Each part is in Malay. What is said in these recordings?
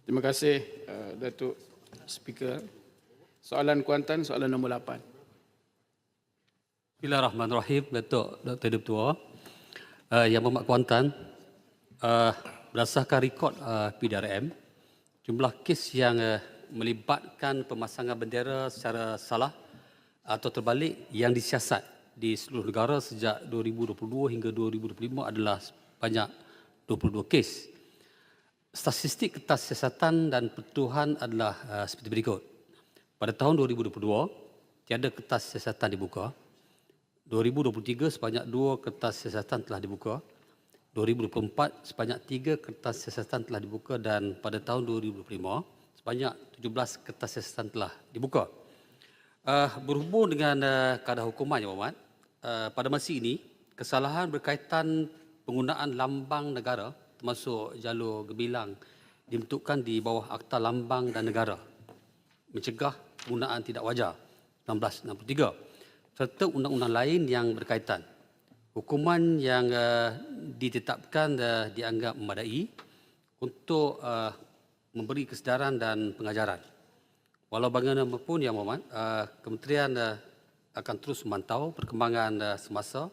Terima kasih uh, Datuk Speaker. Soalan Kuantan, soalan nombor 8. Bismillahirrahmanirrahim, Datuk Dr. Deputua. Uh, yang Berhormat Kuantan, uh, berdasarkan rekod uh, PDRM, jumlah kes yang uh, melibatkan pemasangan bendera secara salah atau terbalik yang disiasat di seluruh negara sejak 2022 hingga 2025 adalah banyak 22 kes. Statistik kertas siasatan dan pertuhan adalah uh, seperti berikut. Pada tahun 2022, tiada kertas siasatan dibuka. 2023 sebanyak dua kertas siasatan telah dibuka. 2024 sebanyak tiga kertas siasatan telah dibuka dan pada tahun 2025 sebanyak 17 kertas siasatan telah dibuka. Uh, berhubung dengan uh, kadar hukuman, Ya Muhammad, uh, pada masa ini, kesalahan berkaitan penggunaan lambang negara termasuk jalur gebilang dibentukkan di bawah Akta Lambang dan Negara mencegah penggunaan tidak wajar 1963 serta undang-undang lain yang berkaitan. Hukuman yang uh, ditetapkan uh, dianggap memadai untuk uh, memberi kesedaran dan pengajaran. Walau bagaimanapun Yang Muhammad, uh, Kementerian uh, akan terus memantau perkembangan uh, semasa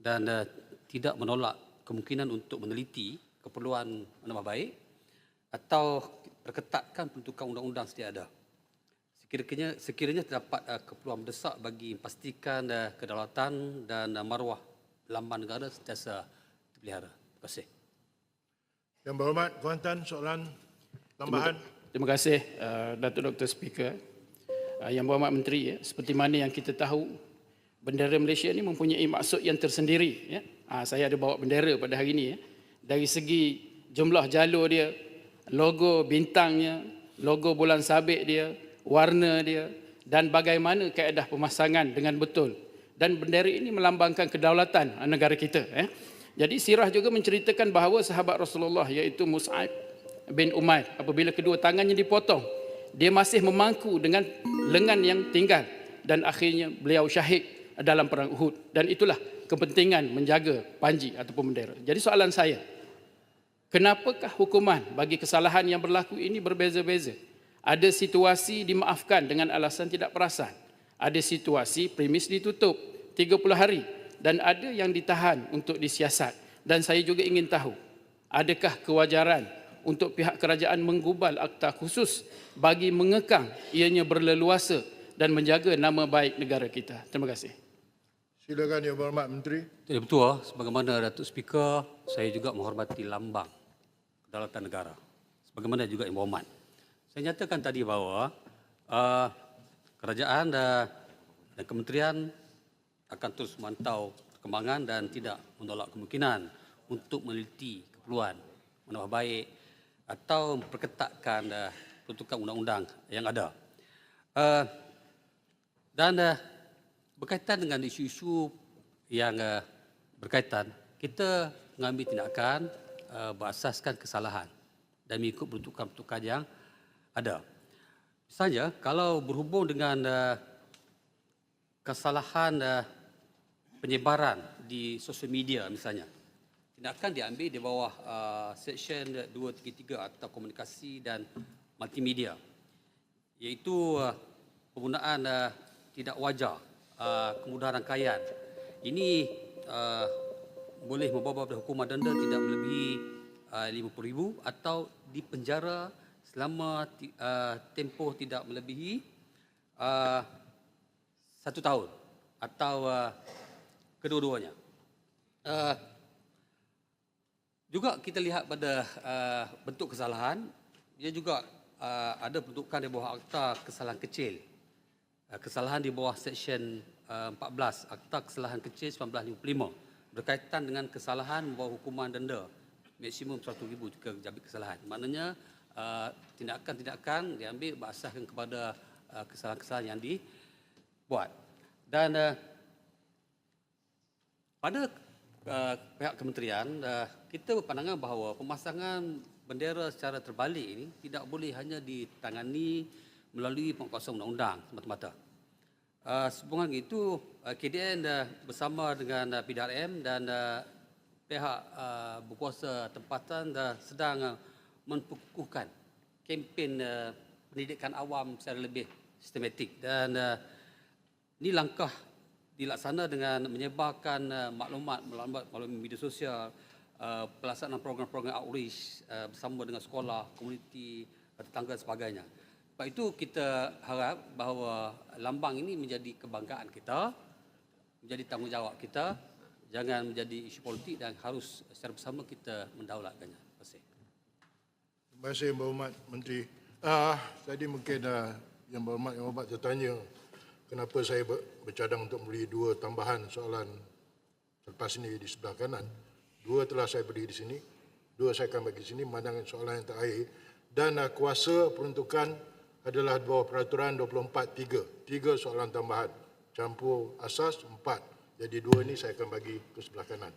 dan uh, tidak menolak kemungkinan untuk meneliti keperluan menambah baik atau perketatkan pentukan undang-undang sedia ada. Sekiranya, sekiranya terdapat uh, keperluan mendesak bagi memastikan uh, kedaulatan dan uh, maruah lambang negara sentiasa terpelihara. Terima kasih. Yang berhormat Kuantan soalan tambahan. Terima kasih uh, Datuk Dr. Speaker. Uh, yang berhormat Menteri, ya, seperti mana yang kita tahu, bendera Malaysia ini mempunyai maksud yang tersendiri. Ya. Uh, saya ada bawa bendera pada hari ini. Ya. Dari segi jumlah jalur dia, logo bintangnya, logo bulan sabit dia, warna dia dan bagaimana kaedah pemasangan dengan betul. Dan bendera ini melambangkan kedaulatan negara kita. Eh. Jadi sirah juga menceritakan bahawa sahabat Rasulullah iaitu Mus'ab bin Umair apabila kedua tangannya dipotong, dia masih memangku dengan lengan yang tinggal dan akhirnya beliau syahid dalam perang Uhud. Dan itulah kepentingan menjaga panji ataupun bendera. Jadi soalan saya, kenapakah hukuman bagi kesalahan yang berlaku ini berbeza-beza? Ada situasi dimaafkan dengan alasan tidak perasan. Ada situasi premis ditutup 30 hari dan ada yang ditahan untuk disiasat. Dan saya juga ingin tahu, adakah kewajaran untuk pihak kerajaan menggubal akta khusus bagi mengekang ianya berleluasa dan menjaga nama baik negara kita. Terima kasih. Silakan Yang Berhormat Menteri. Jadi betul, ah, sebagaimana Datuk Speaker, saya juga menghormati lambang kedaulatan negara. Sebagaimana juga Yang Berhormat. Saya nyatakan tadi bahawa uh, kerajaan dan, dan kementerian akan terus memantau perkembangan dan tidak menolak kemungkinan untuk meneliti keperluan menambah baik atau memperketatkan uh, peruntukan undang-undang yang ada. Uh, dan uh, berkaitan dengan isu-isu yang uh, berkaitan, kita mengambil tindakan uh, berasaskan kesalahan dan mengikut peruntukan-peruntukan yang ada. Misalnya, kalau berhubung dengan uh, kesalahan uh, penyebaran di sosial media misalnya, tindakan diambil di bawah uh, Seksyen 233 atau komunikasi dan multimedia, iaitu uh, penggunaan uh, tidak wajar uh, kemudahan rangkaian. Ini uh, boleh membawa pada hukuman denda tidak melebihi uh, RM50,000 atau dipenjara selama uh, tempoh tidak melebihi uh, satu tahun atau uh, kedua-duanya. Uh, juga kita lihat pada uh, bentuk kesalahan, dia juga uh, ada bentukan di bawah akta kesalahan kecil. Uh, kesalahan di bawah seksyen uh, 14 akta kesalahan kecil 1955 berkaitan dengan kesalahan membawa hukuman denda maksimum RM100,000 jika jabit kesalahan. Maknanya tindakan-tindakan diambil berasaskan kepada kesalahan-kesalahan yang dibuat. Dan pada pihak kementerian, kita berpandangan bahawa pemasangan bendera secara terbalik ini tidak boleh hanya ditangani melalui penguasa undang-undang semata-mata. Uh, Sehubungan itu, uh, KDN uh, bersama dengan uh, PDRM dan uh, pihak uh, berkuasa tempatan uh, sedang uh, memperkukuhkan kempen uh, pendidikan awam secara lebih sistematik dan uh, ini langkah dilaksana dengan menyebarkan uh, maklumat melalui, media sosial, uh, pelaksanaan program-program outreach uh, bersama dengan sekolah, komuniti, tetangga dan sebagainya. Sebab itu kita harap bahawa lambang ini menjadi kebanggaan kita, menjadi tanggungjawab kita, jangan menjadi isu politik dan harus secara bersama kita mendaulatkannya. Terima kasih. Terima kasih Yang Berhormat Menteri. Ah, tadi mungkin ah, Yang Berhormat Yang Berhormat tertanya kenapa saya ber- bercadang untuk memberi dua tambahan soalan selepas ini di sebelah kanan. Dua telah saya beri di sini, dua saya akan bagi di sini, mandangan soalan yang terakhir. Dan ah, kuasa peruntukan adalah di bawah peraturan 24.3. Tiga soalan tambahan. Campur asas, empat. Jadi dua ini saya akan bagi ke sebelah kanan.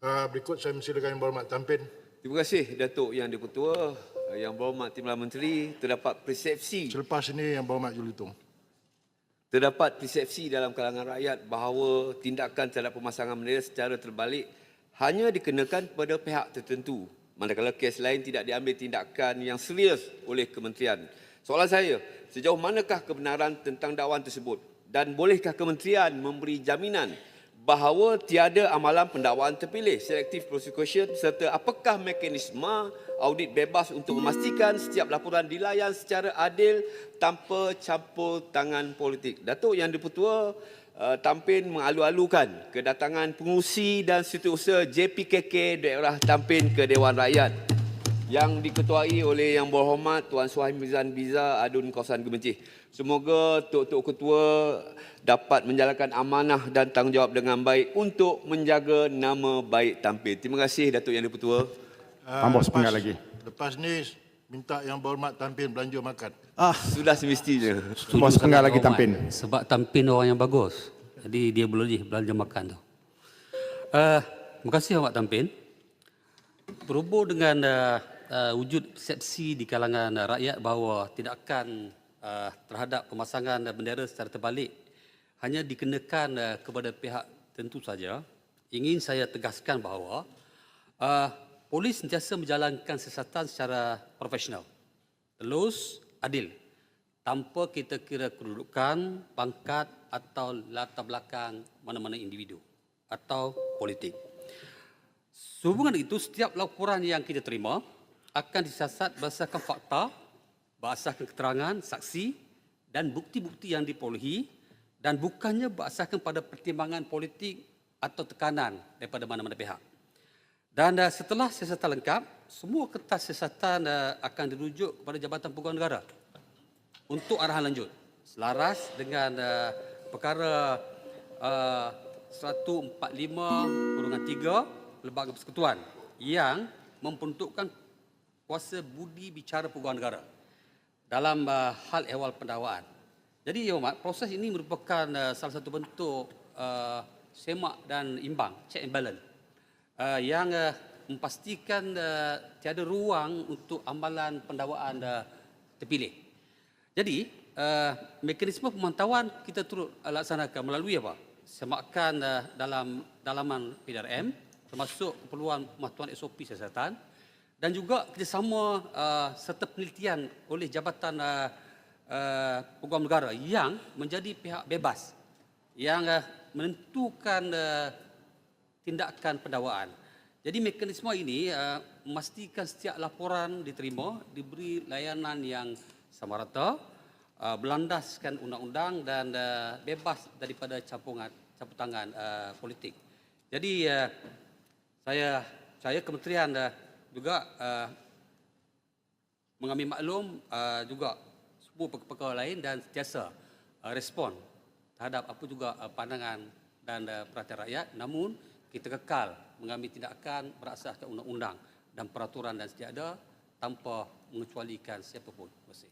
Ah, berikut saya mensilakan Yang Berhormat Tampin. Terima kasih Datuk Yang Dipertua, Yang Berhormat Timbalan Menteri, terdapat persepsi Selepas ini Yang Berhormat Julitung. terdapat persepsi dalam kalangan rakyat bahawa tindakan terhadap pemasangan bendera secara terbalik hanya dikenakan kepada pihak tertentu manakala kes lain tidak diambil tindakan yang serius oleh kementerian. Soalan saya, sejauh manakah kebenaran tentang dakwaan tersebut? Dan bolehkah kementerian memberi jaminan bahawa tiada amalan pendakwaan terpilih? Selective prosecution serta apakah mekanisme audit bebas untuk memastikan setiap laporan dilayan secara adil tanpa campur tangan politik. Datuk Yang Dipertua uh, Tampin mengalu-alukan kedatangan pengurusi dan setiausaha JPKK daerah Tampin ke Dewan Rakyat yang diketuai oleh Yang Berhormat Tuan Suhaim Mizan Biza Adun Kawasan Gemencih. Semoga Tok-Tok Ketua dapat menjalankan amanah dan tanggungjawab dengan baik untuk menjaga nama baik Tampin. Terima kasih Datuk Yang Dipertua. Ah, Tambah lepas- sepenggal lagi. Lepas ni minta yang berhormat tampil belanja makan. Sudah semestinya. Sepenggal sangat, lagi. Tampin. Sebab Tampin orang yang bagus. Jadi dia boleh belanja makan tu. Uh, terima kasih Hormat Tampin. Berhubung dengan uh, uh, wujud persepsi di kalangan uh, rakyat bahawa tindakan uh, terhadap pemasangan uh, bendera secara terbalik hanya dikenakan uh, kepada pihak tentu saja, ingin saya tegaskan bahawa uh, polis sentiasa menjalankan siasatan secara profesional, telus, adil, tanpa kita kira kedudukan, pangkat atau latar belakang mana-mana individu atau politik. Sehubungan itu, setiap laporan yang kita terima akan disiasat berdasarkan fakta, berdasarkan keterangan, saksi dan bukti-bukti yang diperolehi dan bukannya berdasarkan pada pertimbangan politik atau tekanan daripada mana-mana pihak. Dan uh, setelah siasatan lengkap, semua kertas siasatan uh, akan dirujuk kepada Jabatan Pegawai Negara untuk arahan lanjut selaras dengan uh, perkara uh, 145-3 Lembaga Persekutuan yang memperuntukkan kuasa budi bicara pegawai negara dalam uh, hal ehwal pendakwaan. Jadi ya Umat, proses ini merupakan uh, salah satu bentuk uh, semak dan imbang, check and balance uh, yang uh, memastikan uh, tiada ruang untuk amalan pendakwaan uh, terpilih. Jadi, uh, mekanisme pemantauan kita turut laksanakan melalui apa? Semakan uh, dalam dalaman PDRM, termasuk keperluan pematuhan SOP siasatan dan juga kerjasama uh, serta penelitian oleh Jabatan uh, uh, Pegawai Negara yang menjadi pihak bebas yang uh, menentukan uh, tindakan pendakwaan. Jadi mekanisme ini uh, memastikan setiap laporan diterima, diberi layanan yang sama rata, uh, berlandaskan undang-undang dan uh, bebas daripada campuran campur tangan uh, politik. Jadi uh, saya saya kementerian uh, juga uh, mengambil maklum uh, juga semua perkara lain dan sentiasa uh, respon terhadap apa juga uh, pandangan dan uh, perhatian rakyat namun kita kekal mengambil tindakan berasaskan undang-undang dan peraturan dan setiada tanpa mengecualikan siapapun. Terima kasih.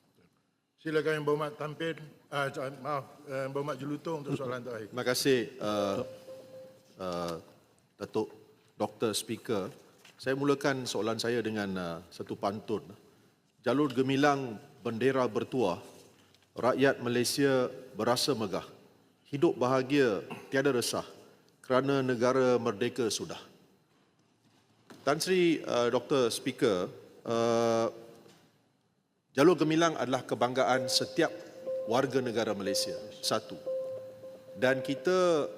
Silakan yang berhormat tampil. Ah, maaf, yang berhormat Julutong untuk soalan terakhir. Terima kasih uh, uh, Datuk Dr. Speaker. Saya mulakan soalan saya dengan uh, satu pantun. Jalur gemilang bendera bertuah, rakyat Malaysia berasa megah. Hidup bahagia tiada resah kerana negara merdeka sudah. Tan Sri uh, Dr. Speaker, uh, jalur gemilang adalah kebanggaan setiap warga negara Malaysia. Satu. Dan kita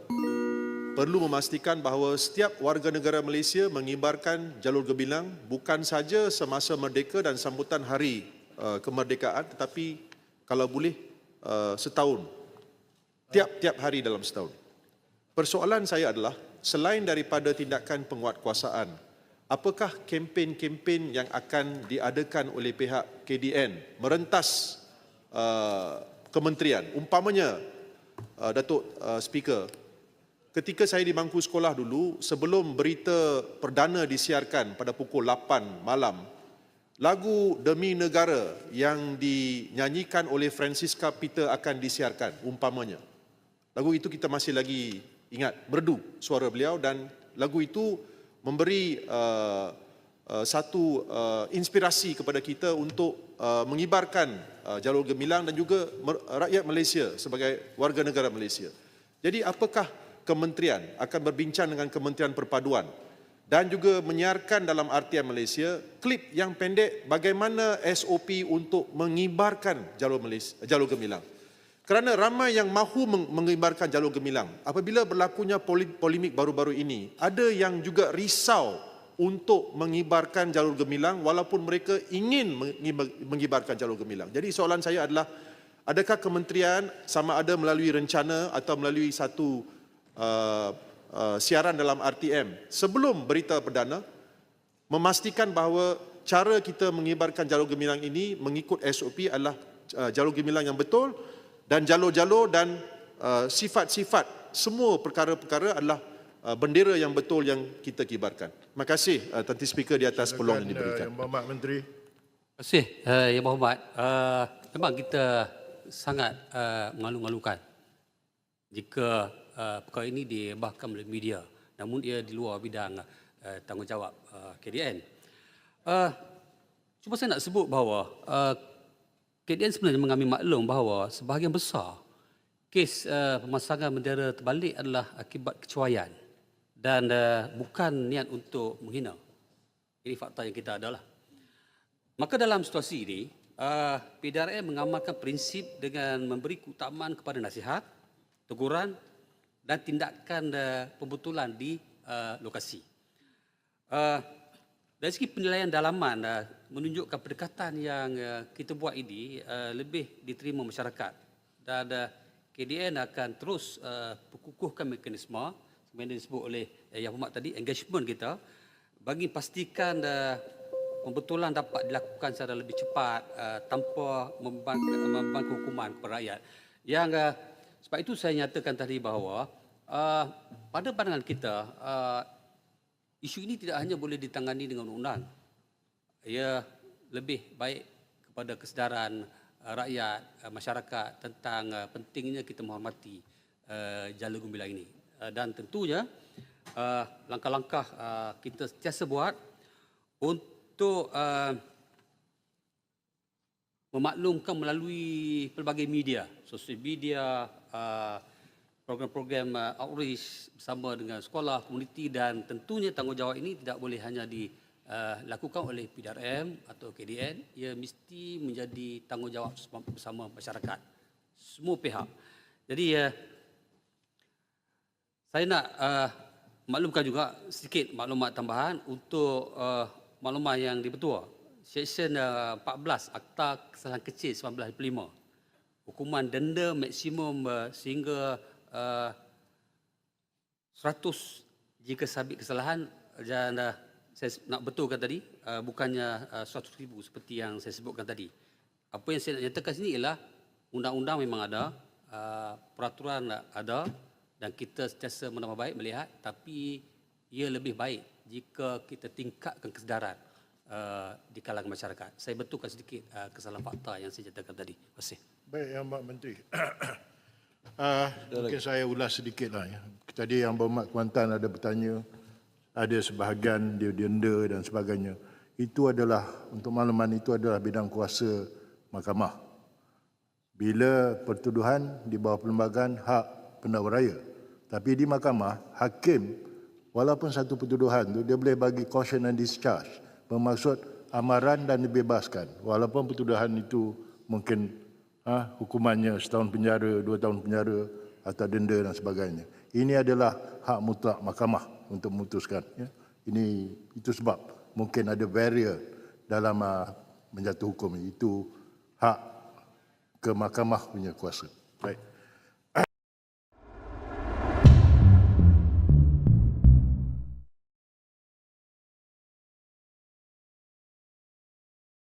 perlu memastikan bahawa setiap warga negara Malaysia mengibarkan jalur gemilang bukan saja semasa merdeka dan sambutan hari uh, kemerdekaan tetapi kalau boleh uh, setahun tiap-tiap hari dalam setahun. Persoalan saya adalah selain daripada tindakan penguatkuasaan apakah kempen-kempen yang akan diadakan oleh pihak KDN merentas uh, kementerian umpamanya uh, Datuk uh, Speaker Ketika saya di bangku sekolah dulu, sebelum berita perdana disiarkan pada pukul 8 malam, lagu Demi Negara yang dinyanyikan oleh Francisca Peter akan disiarkan, umpamanya. Lagu itu kita masih lagi ingat, merdu suara beliau dan lagu itu memberi uh, uh, satu uh, inspirasi kepada kita untuk uh, mengibarkan uh, jalur gemilang dan juga rakyat Malaysia sebagai warga negara Malaysia. Jadi apakah kementerian akan berbincang dengan Kementerian Perpaduan dan juga menyiarkan dalam RTM Malaysia klip yang pendek bagaimana SOP untuk mengibarkan jalur Malaysia, jalur gemilang. Kerana ramai yang mahu meng- mengibarkan jalur gemilang. Apabila berlakunya polemik baru-baru ini, ada yang juga risau untuk mengibarkan jalur gemilang walaupun mereka ingin mengibar- mengibarkan jalur gemilang. Jadi soalan saya adalah adakah kementerian sama ada melalui rencana atau melalui satu uh, uh, siaran dalam RTM sebelum berita perdana memastikan bahawa cara kita mengibarkan jalur gemilang ini mengikut SOP adalah uh, jalur gemilang yang betul dan jalur-jalur dan uh, sifat-sifat semua perkara-perkara adalah uh, bendera yang betul yang kita kibarkan. Terima kasih uh, Tanti Speaker di atas peluang yang uh, diberikan. Yang Berhormat Menteri. Terima kasih, uh, Yang Berhormat. Uh, memang kita sangat uh, mengalu-alukan jika uh, perkara ini dibahkan oleh media namun ia di luar bidang uh, tanggungjawab uh, KDN. Uh, cuma saya nak sebut bahawa uh, KDN sebenarnya mengambil maklum bahawa sebahagian besar kes uh, pemasangan bendera terbalik adalah akibat kecuaian dan uh, bukan niat untuk menghina. Ini fakta yang kita adalah. Maka dalam situasi ini, uh, PDRM mengamalkan prinsip dengan memberi keutamaan kepada nasihat, teguran dan tindakan uh, pembetulan di uh, lokasi. Uh, dari segi penilaian dalaman uh, menunjukkan pendekatan yang uh, kita buat ini uh, lebih diterima masyarakat dan uh, KDN akan terus uh, perkukuhkan mekanisme yang disebut oleh uh, Yang Hormat tadi engagement kita bagi pastikan uh, pembetulan dapat dilakukan secara lebih cepat uh, tanpa membeban, membeban hukuman kepada rakyat. Yang uh, sebab itu saya nyatakan tadi bahawa uh, pada pandangan kita uh, isu ini tidak hanya boleh ditangani dengan undang. Ia lebih baik kepada kesedaran uh, rakyat, uh, masyarakat tentang uh, pentingnya kita menghormati uh, jalur gemilang ini. Uh, dan tentunya uh, langkah-langkah uh, kita sentiasa buat untuk uh, memaklumkan melalui pelbagai media, sosial media, uh, program-program uh, outreach bersama dengan sekolah, komuniti dan tentunya tanggungjawab ini tidak boleh hanya dilakukan oleh PDRM atau KDN, ia mesti menjadi tanggungjawab bersama masyarakat, semua pihak. Jadi saya nak maklumkan juga sedikit maklumat tambahan untuk maklumat yang dibetua. Seksyen uh, 14 Akta Kesalahan Kecil 1955. Hukuman denda maksimum uh, sehingga uh, 100 jika sabit kesalahan dan uh, saya nak betulkan tadi uh, bukannya uh, 100 ribu seperti yang saya sebutkan tadi. Apa yang saya nak nyatakan sini ialah undang-undang memang ada, uh, peraturan ada dan kita sentiasa menambah baik melihat tapi ia lebih baik jika kita tingkatkan kesedaran uh, di kalangan masyarakat. Saya betulkan sedikit uh, kesalahan fakta yang saya nyatakan tadi. Terima kasih. Baik, Yang Berhormat Menteri. uh, mungkin saya ulas sedikit lah. Ya. Tadi Yang Berhormat Kuantan ada bertanya, ada sebahagian dia denda dan sebagainya. Itu adalah, untuk makluman itu adalah bidang kuasa mahkamah. Bila pertuduhan di bawah perlembagaan hak pendakwa raya. Tapi di mahkamah, hakim walaupun satu pertuduhan tu dia boleh bagi caution and discharge. Bermaksud amaran dan dibebaskan. Walaupun pertuduhan itu mungkin ha, hukumannya setahun penjara, dua tahun penjara atau denda dan sebagainya. Ini adalah hak mutlak mahkamah untuk memutuskan. Ya. Ini itu sebab mungkin ada barrier dalam uh, menjatuh hukum. Itu hak ke mahkamah punya kuasa. Baik.